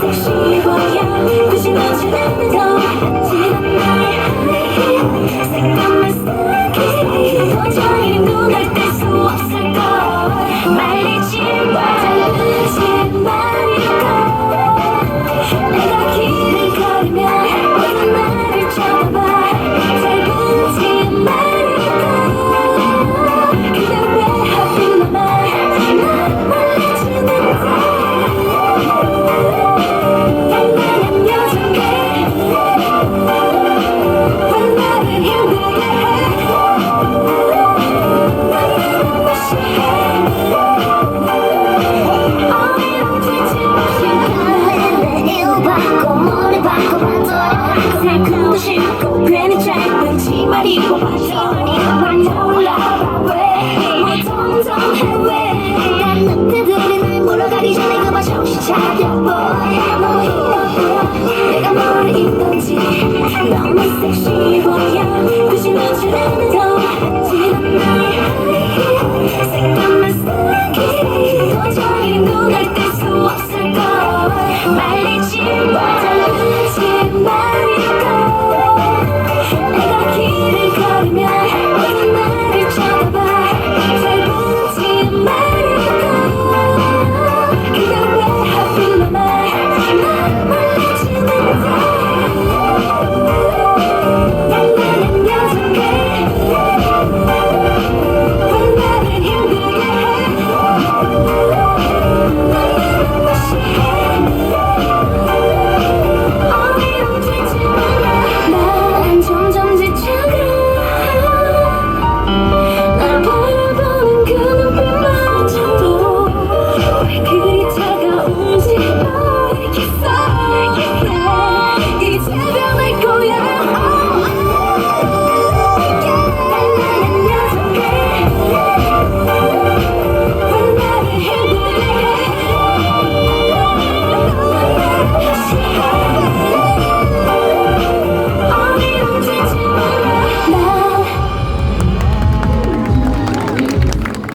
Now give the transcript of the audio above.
섹시해 보여 굳이 멈추지 않는다 지난 나의 내게 생각만 싹 이제 더 이상 누가 뗄수 없을걸. 말리지 마. Marico,